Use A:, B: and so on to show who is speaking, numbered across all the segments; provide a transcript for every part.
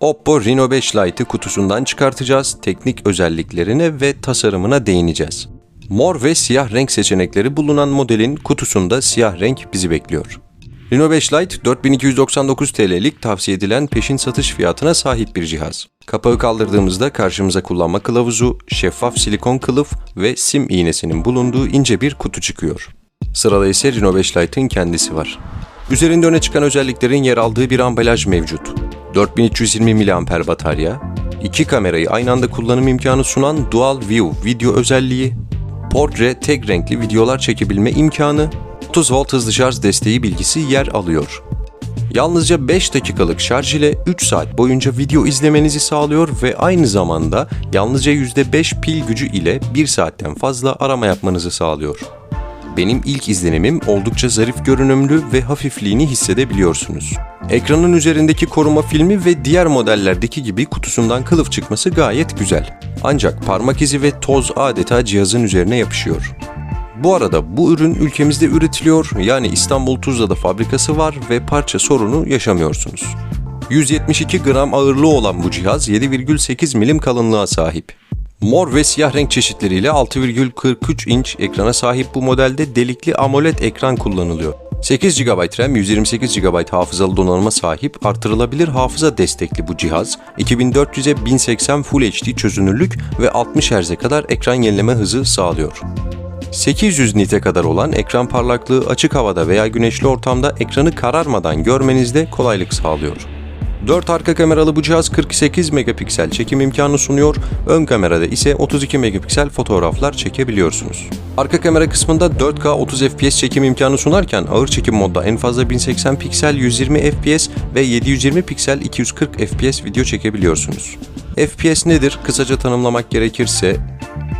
A: Oppo Reno 5 Lite'ı kutusundan çıkartacağız, teknik özelliklerine ve tasarımına değineceğiz. Mor ve siyah renk seçenekleri bulunan modelin kutusunda siyah renk bizi bekliyor. Reno 5 Lite 4299 TL'lik tavsiye edilen peşin satış fiyatına sahip bir cihaz. Kapağı kaldırdığımızda karşımıza kullanma kılavuzu, şeffaf silikon kılıf ve sim iğnesinin bulunduğu ince bir kutu çıkıyor. Sırada ise Reno 5 Lite'ın kendisi var. Üzerinde öne çıkan özelliklerin yer aldığı bir ambalaj mevcut. 4320 mAh batarya, iki kamerayı aynı anda kullanım imkanı sunan Dual View video özelliği, portre tek renkli videolar çekebilme imkanı, 30 volt hızlı şarj desteği bilgisi yer alıyor. Yalnızca 5 dakikalık şarj ile 3 saat boyunca video izlemenizi sağlıyor ve aynı zamanda yalnızca %5 pil gücü ile 1 saatten fazla arama yapmanızı sağlıyor. Benim ilk izlenimim oldukça zarif görünümlü ve hafifliğini hissedebiliyorsunuz. Ekranın üzerindeki koruma filmi ve diğer modellerdeki gibi kutusundan kılıf çıkması gayet güzel. Ancak parmak izi ve toz adeta cihazın üzerine yapışıyor. Bu arada bu ürün ülkemizde üretiliyor yani İstanbul Tuzla'da fabrikası var ve parça sorunu yaşamıyorsunuz. 172 gram ağırlığı olan bu cihaz 7,8 milim kalınlığa sahip. Mor ve siyah renk çeşitleriyle 6,43 inç ekrana sahip bu modelde delikli AMOLED ekran kullanılıyor. 8 GB RAM, 128 GB hafızalı donanıma sahip artırılabilir hafıza destekli bu cihaz, 2400'e 1080 Full HD çözünürlük ve 60 Hz'e kadar ekran yenileme hızı sağlıyor. 800 nite kadar olan ekran parlaklığı açık havada veya güneşli ortamda ekranı kararmadan görmenizde kolaylık sağlıyor. 4 arka kameralı bu cihaz 48 megapiksel çekim imkanı sunuyor, ön kamerada ise 32 megapiksel fotoğraflar çekebiliyorsunuz. Arka kamera kısmında 4K 30 FPS çekim imkanı sunarken ağır çekim modda en fazla 1080 piksel 120 FPS ve 720 piksel 240 FPS video çekebiliyorsunuz. FPS nedir? Kısaca tanımlamak gerekirse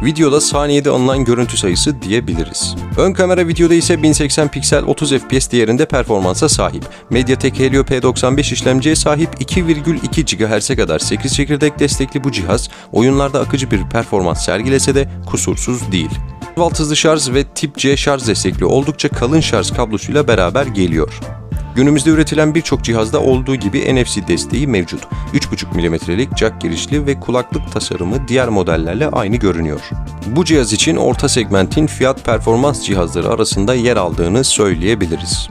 A: Videoda saniyede alınan görüntü sayısı diyebiliriz. Ön kamera videoda ise 1080 piksel 30 FPS değerinde performansa sahip. MediaTek Helio P95 işlemciye sahip 2,2 GHz'e kadar 8 çekirdek destekli bu cihaz oyunlarda akıcı bir performans sergilese de kusursuz değil. Volt hızlı şarj ve tip C şarj destekli oldukça kalın şarj kablosuyla beraber geliyor. Günümüzde üretilen birçok cihazda olduğu gibi NFC desteği mevcut. 3,5 mm'lik jack girişli ve kulaklık tasarımı diğer modellerle aynı görünüyor. Bu cihaz için orta segmentin fiyat performans cihazları arasında yer aldığını söyleyebiliriz.